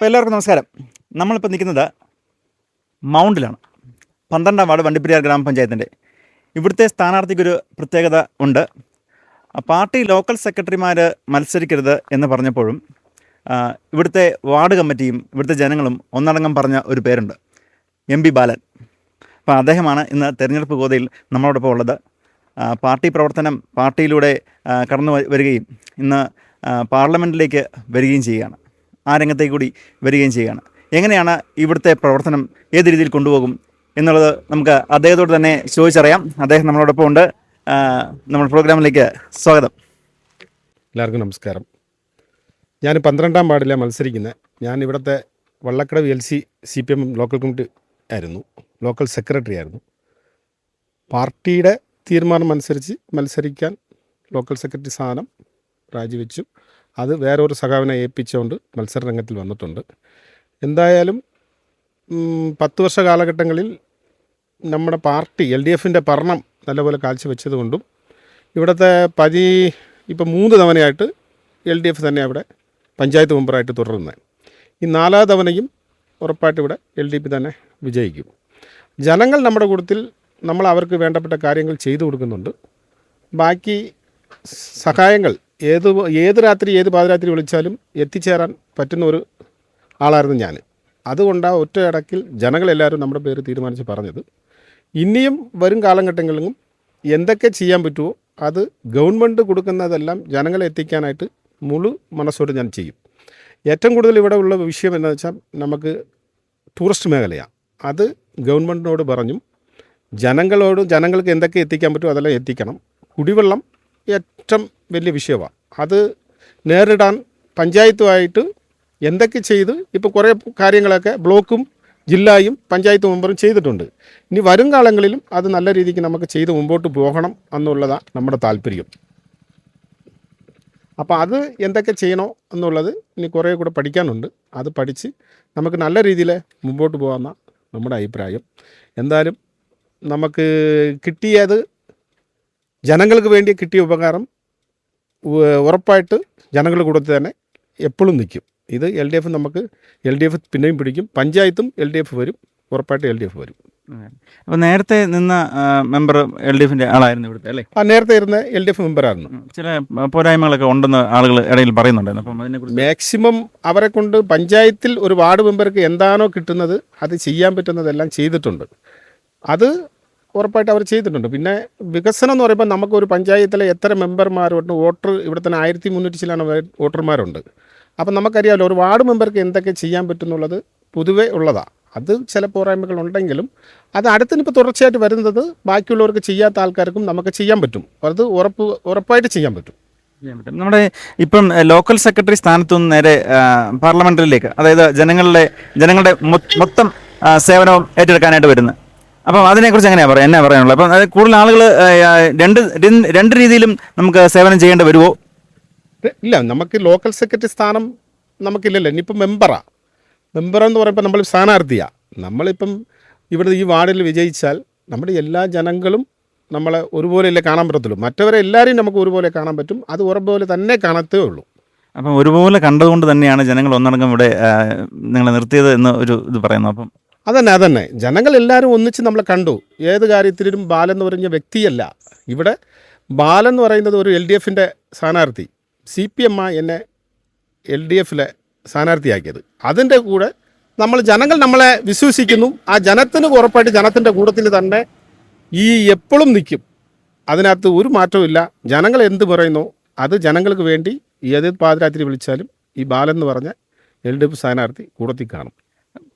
അപ്പോൾ എല്ലാവർക്കും നമസ്കാരം. നമ്മളിപ്പോൾ നിൽക്കുന്നത് മൗണ്ടിലാണ്. പന്ത്രണ്ടാം വാർഡ് വണ്ടിപ്പെരിയാർ ഗ്രാമപഞ്ചായത്തിന്റെ ഇവിടുത്തെ സ്ഥാനാർത്ഥിക്കൊരു പ്രത്യേകത ഉണ്ട്. പാർട്ടി ലോക്കൽ സെക്രട്ടറിമാർ മത്സരിക്കരുത് എന്ന് പറഞ്ഞപ്പോഴും ഇവിടുത്തെ വാർഡ് കമ്മിറ്റിയും ഇവിടുത്തെ ജനങ്ങളും ഒന്നടങ്കം പറഞ്ഞ ഒരു പേരുണ്ട്. M P Balan. അപ്പോൾ അദ്ദേഹമാണ് ഇന്ന് തെരഞ്ഞെടുപ്പ് ഗോതയിൽ നമ്മളോടൊപ്പം ഉള്ളത്. പാർട്ടി പ്രവർത്തനം പാർട്ടിയിലൂടെ കടന്നു വരികയും ഇന്ന് പാർലമെന്റിലേക്ക് വരികയും ചെയ്യുകയാണ്. ആ രംഗത്തേക്ക് കൂടി വരികയും ചെയ്യുകയാണ്. എങ്ങനെയാണ് ഇവിടുത്തെ പ്രവർത്തനം ഏത് രീതിയിൽ കൊണ്ടുപോകും എന്നുള്ളത് നമുക്ക് അദ്ദേഹത്തോട് തന്നെ ചോദിച്ചറിയാം. അദ്ദേഹം നമ്മളോടൊപ്പം ഉണ്ട്. നമ്മുടെ പ്രോഗ്രാമിലേക്ക് സ്വാഗതം. എല്ലാവർക്കും നമസ്കാരം. ഞാൻ പന്ത്രണ്ടാം വാർഡിലെ മത്സരിക്കുന്നത് ഞാൻ ഇവിടുത്തെ Vallakkadavu L C C P M local committee ആയിരുന്നു. ലോക്കൽ സെക്രട്ടറി ആയിരുന്നു. പാർട്ടിയുടെ തീരുമാനം അനുസരിച്ച് മത്സരിക്കാൻ ലോക്കൽ സെക്രട്ടറി സ്ഥാനം രാജിവെച്ചു. അത് വേറൊരു സഖാവിനെ ഏൽപ്പിച്ചുകൊണ്ട് മത്സര രംഗത്തിൽ വന്നിട്ടുണ്ട്. എന്തായാലും പത്ത് വർഷ കാലഘട്ടങ്ങളിൽ നമ്മുടെ പാർട്ടി എൽ ഡി എഫിന്റെ ഭരണം നല്ലപോലെ കാഴ്ചവെച്ചതുകൊണ്ടും ഇവിടുത്തെ പതി ഇപ്പം മൂന്ന് തവണയായിട്ട് എൽ ഡി എഫ് തന്നെ അവിടെ പഞ്ചായത്ത് മെമ്പറായിട്ട് തുടരുന്നത്. ഈ നാലാം തവണയും ഉറപ്പായിട്ട് ഇവിടെ എൽ ഡി പി തന്നെ വിജയിക്കും. ജനങ്ങൾ നമ്മുടെ കൂട്ടത്തിൽ നമ്മൾ അവർക്ക് വേണ്ടപ്പെട്ട കാര്യങ്ങൾ ചെയ്തു കൊടുക്കുന്നുണ്ട്. ബാക്കി സഹായങ്ങൾ ഏത് ഏത് രാത്രി ഏത് പാതിരാത്രി വിളിച്ചാലും എത്തിച്ചേരാൻ പറ്റുന്ന ഒരു ആളായിരുന്നു ഞാൻ. അതുകൊണ്ടാണ് ഒറ്റ ഇടക്കിൽ ജനങ്ങളെല്ലാവരും നമ്മുടെ പേര് തീരുമാനിച്ച് പറഞ്ഞത് ഇനിയും വരും കാലഘട്ടങ്ങളിലും എന്തൊക്കെ ചെയ്യാൻ പറ്റുമോ അത് ഗവൺമെന്റ് കൊടുക്കുന്നതെല്ലാം ജനങ്ങളെ എത്തിക്കാനായിട്ട് മുഴു മനസ്സോട് ഞാൻ ചെയ്യും. ഏറ്റവും കൂടുതൽ ഇവിടെ ഉള്ള വിഷയം എന്താണെന്ന് വെച്ചാൽ നമുക്ക് ടൂറിസ്റ്റ് മേഖലയാണ് അത് ഗവൺമെന്റിനോട് പറഞ്ഞും ജനങ്ങളോട് ജനങ്ങൾക്ക് എന്തൊക്കെ എത്തിക്കാൻ പറ്റുമോ അതെല്ലാം എത്തിക്കണം. കുടിവെള്ളം ഏറ്റവും വലിയ വിഷയമാണ്. അത് നേരിടാൻ പഞ്ചായത്തുമായിട്ട് എന്തൊക്കെ ചെയ്ത് ഇപ്പോൾ കുറേ കാര്യങ്ങളൊക്കെ ബ്ലോക്കും ജില്ലയും പഞ്ചായത്ത് മെമ്പറും ചെയ്തിട്ടുണ്ട്. ഇനി വരും കാലങ്ങളിലും അത് നല്ല രീതിക്ക് നമുക്ക് ചെയ്ത് മുമ്പോട്ട് പോകണം എന്നുള്ളതാണ് നമ്മുടെ താല്പര്യം. അപ്പോൾ അത് എന്തൊക്കെ ചെയ്യണോ എന്നുള്ളത് ഇനി കുറേ കൂടെ പഠിക്കാനുണ്ട്. അത് പഠിച്ച് നമുക്ക് നല്ല രീതിയിൽ മുമ്പോട്ട് പോകാമെന്നാണ് നമ്മുടെ അഭിപ്രായം. എന്തായാലും നമുക്ക് കിട്ടിയത് ജനങ്ങൾക്ക് വേണ്ടി കിട്ടിയ ഉപകാരം ഉറപ്പായിട്ട് ജനങ്ങളുടെ കൂടത്തിൽ തന്നെ എപ്പോഴും നിൽക്കും. ഇത് എൽ ഡി എഫ് നമുക്ക് എൽ ഡി എഫ് പിന്നെയും പിടിക്കും. പഞ്ചായത്തും എൽ ഡി എഫ് വരും. ഉറപ്പായിട്ട് എൽ ഡി എഫ് വരും. അപ്പോൾ നേരത്തെ നിന്ന മെമ്പർ എൽ ഡി എഫിന്റെ ആളായിരുന്നു ഇവിടുത്തെ അല്ലേ? ആ നേരത്തെ ഇരുന്ന എൽ ഡി എഫ് മെമ്പറായിരുന്നു. ചില പോരായ്മകളൊക്കെ ഉണ്ടെന്ന് ആളുകൾ ഇടയിൽ പറയുന്നുണ്ടായിരുന്നു. അപ്പം അതിനെക്കുറിച്ച് മാക്സിമം അവരെ കൊണ്ട് പഞ്ചായത്തിൽ ഒരു വാർഡ് മെമ്പർക്ക് എന്താണോ കിട്ടുന്നത് അത് ചെയ്യാൻ പറ്റുന്നതെല്ലാം ചെയ്തിട്ടുണ്ട്. അത് ഉറപ്പായിട്ട് അവർ ചെയ്തിട്ടുണ്ട്. പിന്നെ വികസനം എന്ന് പറയുമ്പോൾ നമുക്കൊരു പഞ്ചായത്തിലെ എത്ര മെമ്പർമാരുണ്ട് വോട്ടർ ഇവിടെ തന്നെ ആയിരത്തി മുന്നൂറ്റി ചിലാണ് വോട്ടർമാരുണ്ട്. അപ്പം നമുക്കറിയാമല്ലോ ഒരു വാർഡ് മെമ്പർക്ക് എന്തൊക്കെ ചെയ്യാൻ പറ്റുന്നുള്ളത് പൊതുവേ ഉള്ളതാണ് അത് ചില പോരായ്മകൾ ഉണ്ടെങ്കിലും അത് അടുത്തിനിപ്പോൾ തുടർച്ചയായിട്ട് വരുന്നത് ബാക്കിയുള്ളവർക്ക് ചെയ്യാത്ത ആൾക്കാർക്കും നമുക്ക് ചെയ്യാൻ പറ്റും. അത് ഉറപ്പ് ഉറപ്പായിട്ട് ചെയ്യാൻ പറ്റും. നമ്മുടെ ഇപ്പം ലോക്കൽ സെക്രട്ടറി സ്ഥാനത്തു നിന്ന് നേരെ പാർലമെന്ററിയിലേക്ക് അതായത് ജനങ്ങളുടെ ജനങ്ങളുടെ മൊത്തം സേവനവും ഏറ്റെടുക്കാനായിട്ട് വരുന്നത്. അപ്പം അതിനെക്കുറിച്ച് എങ്ങനെയാണ് പറയാം? എന്നാ പറയാനുള്ളത്? അപ്പം അത് കൂടുതൽ ആളുകൾ രണ്ട് രണ്ട് രീതിയിലും നമുക്ക് സേവനം ചെയ്യേണ്ടി വരുമോ ഇല്ല നമുക്ക് ലോക്കൽ സെക്രട്ടറി സ്ഥാനം നമുക്കില്ലല്ലോ. ഇനിയിപ്പം മെമ്പറാ. മെമ്പറെന്ന് പറയുമ്പോൾ നമ്മൾ സ്ഥാനാർത്ഥിയാണ് നമ്മളിപ്പം ഇവിടെ ഈ വാർഡിൽ വിജയിച്ചാൽ നമ്മുടെ എല്ലാ ജനങ്ങളും നമ്മളെ ഒരുപോലെയല്ലേ കാണാൻ പറ്റത്തുള്ളൂ. മറ്റവരെ എല്ലാവരെയും നമുക്ക് ഒരുപോലെ കാണാൻ പറ്റും. അത് ഒരുപോലെ തന്നെ കാണത്തേ ഉള്ളൂ. അപ്പം ഒരുപോലെ കണ്ടതുകൊണ്ട് തന്നെയാണ് ജനങ്ങൾ ഒന്നടങ്കം ഇവിടെ നിങ്ങളെ നിർത്തിയത് എന്ന് ഒരു ഇത് പറയുന്നു. അപ്പം അതന്നെ അതന്നെ. ജനങ്ങൾ എല്ലാവരും ഒന്നിച്ച് നമ്മളെ കണ്ടു. ഏത് കാര്യത്തിലും ബാലെന്ന് പറഞ്ഞ വ്യക്തിയല്ല. ഇവിടെ ബാലെന്ന് പറയുന്നത് ഒരു എൽ ഡി എഫിന്റെ സ്ഥാനാർത്ഥി. സി പി എം എന്നെ എൽ ഡി എഫിലെ സ്ഥാനാർത്ഥിയാക്കിയത്. അതിന്റെ കൂടെ നമ്മൾ ജനങ്ങൾ നമ്മളെ വിശ്വസിക്കുന്നു. ആ ജനത്തിന് ഉറപ്പായിട്ട് ജനത്തിന്റെ കൂട്ടത്തിൽ തന്നെ ഈ എപ്പോഴും നിൽക്കും. അതിനകത്ത് ഒരു മാറ്റവും ജനങ്ങൾ എന്ത് പറയുന്നു അത് ജനങ്ങൾക്ക് വേണ്ടി ഏത് പാതിരാത്രി വിളിച്ചാലും ഈ ബാലെന്ന് പറഞ്ഞ എൽ ഡി എഫ് സ്ഥാനാർത്ഥി കൂടത്തിൽ കാണും.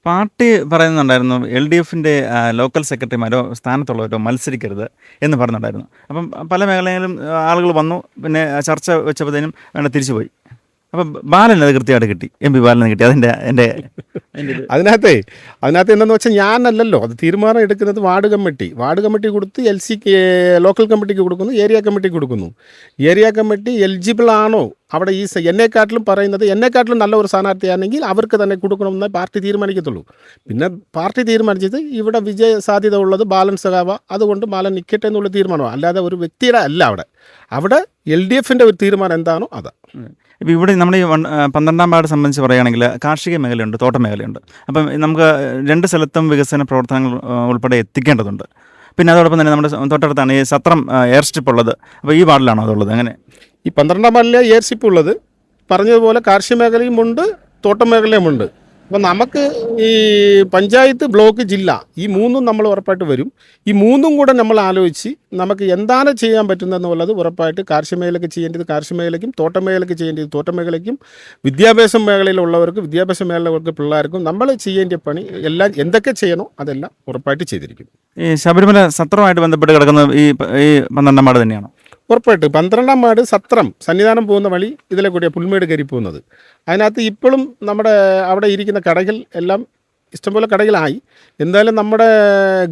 പാർട്ടി പറയുന്നുണ്ടായിരുന്നു എൽ ഡി എഫിന്റെ ലോക്കൽ സെക്രട്ടറിമാരോ സ്ഥാനത്തുള്ളവരോ മത്സരിക്കരുത് എന്ന് പറഞ്ഞിട്ടുണ്ടായിരുന്നു. അപ്പം പല മേഖലയിലും ആളുകൾ വന്നു. പിന്നെ ചർച്ച വെച്ചപ്പോഴത്തേനും വേണ്ട തിരിച്ചുപോയി. അപ്പം ബാലൻ അത് കൃത്യമായിട്ട് കിട്ടി. എം പി ബാലൻ കിട്ടി. അതിന്റെ എന്റെ അതിനകത്തെ അതിനകത്ത് എന്താണെന്ന് വെച്ചാൽ ഞാനല്ലല്ലോ. അത് തീരുമാനം എടുക്കുന്നത് വാർഡ് കമ്മിറ്റി. വാർഡ് കമ്മിറ്റി കൊടുത്ത് എൽ സിക്ക് ലോക്കൽ കമ്മിറ്റിക്ക് കൊടുക്കുന്നു ഏരിയ കമ്മിറ്റിക്ക് കൊടുക്കുന്നു. ഏരിയ കമ്മിറ്റി എലിജിബിൾ ആണോ? അവിടെ ഈ എന്നെക്കാട്ടിലും പറയുന്നത് എന്നെക്കാട്ടിലും നല്ല ഒരു സ്ഥാനാർത്ഥിയാണെങ്കിൽ അവർക്ക് തന്നെ കൊടുക്കണമെന്ന് പാർട്ടി തീരുമാനിക്കത്തുള്ളൂ. പിന്നെ പാർട്ടി തീരുമാനിച്ചത് ഇവിടെ വിജയ സാധ്യത ഉള്ളത് ബാലൻസ് ആവാം അതുകൊണ്ട് ബാലൻ നിൽക്കട്ടെ എന്നുള്ള തീരുമാനമാണ്. അല്ലാതെ ഒരു വ്യക്തിയുടെ അല്ല അവിടെ. അവിടെ എൽ ഡി എഫിന്റെ ഒരു തീരുമാനം എന്താണോ അതാ. ഇപ്പോൾ ഇവിടെ നമ്മൾ ഈ പന്ത്രണ്ടാം വാർഡ് സംബന്ധിച്ച് പറയുകയാണെങ്കിൽ കാർഷിക മേഖലയുണ്ട് തോട്ട മേഖലയുണ്ട്. അപ്പം നമുക്ക് രണ്ട് സ്ഥലത്തും വികസന പ്രവർത്തനങ്ങൾ ഉൾപ്പെടെ എത്തിക്കേണ്ടതുണ്ട്. പിന്നെ അതോടൊപ്പം തന്നെ നമ്മുടെ തൊട്ടടുത്താണ് ഈ സത്രം എയർ സ്ട്രിപ്പ് ഉള്ളത്. അപ്പോൾ ഈ വാർഡിലാണോ അതുള്ളത്? അങ്ങനെ. ഈ പന്ത്രണ്ടാം വാർഡിലെ എയർഷിപ്പ് ഉള്ളത് പറഞ്ഞതുപോലെ കാർഷിക മേഖലയുമുണ്ട് തോട്ടം മേഖലയുമുണ്ട് അപ്പം നമുക്ക് ഈ പഞ്ചായത്ത് ബ്ലോക്ക് ജില്ല ഈ മൂന്നും നമ്മൾ ഉറപ്പായിട്ട് വരും. ഈ മൂന്നും കൂടെ നമ്മൾ ആലോചിച്ച് നമുക്ക് എന്താണ് ചെയ്യാൻ പറ്റുന്നതെന്നുള്ളത് ഉറപ്പായിട്ട് കാർഷിക മേഖലയ്ക്ക് ചെയ്യേണ്ടത് കാർഷിക മേഖലയ്ക്കും തോട്ടം മേഖലയ്ക്ക് ചെയ്യേണ്ടത് തോട്ടം മേഖലയ്ക്കും വിദ്യാഭ്യാസ മേഖലയിലുള്ളവർക്ക് വിദ്യാഭ്യാസ മേഖലകൾക്ക് പിള്ളേർക്കും നമ്മൾ ചെയ്യേണ്ട പണി എല്ലാം എന്തൊക്കെ ചെയ്യണോ അതെല്ലാം ഉറപ്പായിട്ട് ചെയ്തിരിക്കും. ഈ ശബരിമല സത്രമായിട്ട് ബന്ധപ്പെട്ട് കിടക്കുന്ന ഈ ഈ പന്ത്രണ്ടാം വാർഡ് തന്നെയാണോ? ഉറപ്പായിട്ട്. പന്ത്രണ്ടാം വാർഡ് സത്രം സന്നിധാനം പോകുന്ന വഴി ഇതിലെ കൂടിയ പുൽമേട് കയറി പോകുന്നത്. അതിനകത്ത് ഇപ്പോഴും നമ്മുടെ അവിടെ ഇരിക്കുന്ന കടകൾ എല്ലാം ഇഷ്ടംപോലെ കടകളായി. എന്തായാലും നമ്മുടെ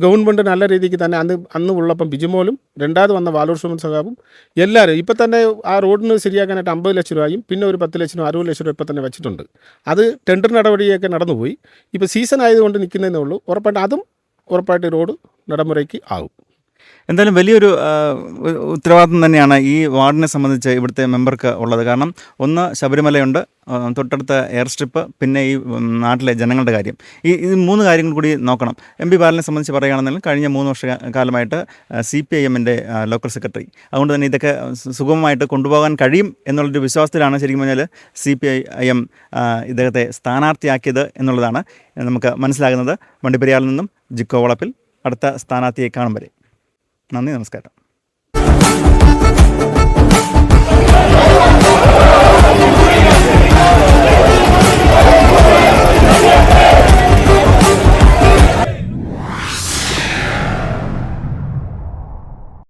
ഗവൺമെന്റ് നല്ല രീതിക്ക് തന്നെ അന്ന് അന്ന് ഉള്ളപ്പം ബിജുമോലും രണ്ടാമത് വന്ന വാലൂർ സുമൻ സഖാബും എല്ലാവരും ഇപ്പം തന്നെ ആ റോഡിന് ശരിയാക്കാനായിട്ട് അമ്പത് ലക്ഷം രൂപയും പിന്നെ ഒരു പത്ത് ലക്ഷം രൂപ അറുപത് ലക്ഷം രൂപ ഇപ്പം തന്നെ വെച്ചിട്ടുണ്ട്. അത് ടെൻഡർ നടപടിയൊക്കെ നടന്നുപോയി. ഇപ്പോൾ സീസൺ ആയതുകൊണ്ട് നിൽക്കുന്നതിനുള്ളൂ ഉറപ്പായിട്ട് അതും ഉറപ്പായിട്ട് റോഡ് നടമുറയ്ക്ക് ആകും എന്തായാലും വലിയൊരു ഉത്തരവാദിത്വം തന്നെയാണ് ഈ വാർഡിനെ സംബന്ധിച്ച് ഇവിടുത്തെ മെമ്പർക്ക് ഉള്ളത്. കാരണം ഒന്ന് ശബരിമലയുണ്ട്. തൊട്ടടുത്ത എയർ സ്ട്രിപ്പ് പിന്നെ ഈ നാട്ടിലെ ജനങ്ങളുടെ കാര്യം. ഈ ഈ മൂന്ന് കാര്യങ്ങൾ കൂടി നോക്കണം. എം പി ബാലനെ സംബന്ധിച്ച് പറയുകയാണെന്നുണ്ടെങ്കിൽ കഴിഞ്ഞ മൂന്ന് വർഷ കാലമായിട്ട് സി പി ഐ എമ്മിന്റെ ലോക്കൽ സെക്രട്ടറി. അതുകൊണ്ട് തന്നെ ഇതൊക്കെ സുഗമമായിട്ട് കൊണ്ടുപോകാൻ കഴിയും എന്നുള്ളൊരു വിശ്വാസത്തിലാണ് ശരിക്കും പറഞ്ഞാൽ സി പി ഐ എം ഇദ്ദേഹത്തെ സ്ഥാനാർത്ഥിയാക്കിയത് എന്നുള്ളതാണ് നമുക്ക് മനസ്സിലാകുന്നത്. വണ്ടിപ്പെരിയാറിൽ നിന്നും ജിക്കോ വളപ്പിൽ അടുത്ത സ്ഥാനാർത്ഥിയെ കാണും വരെ. നന്ദി നമസ്കാരം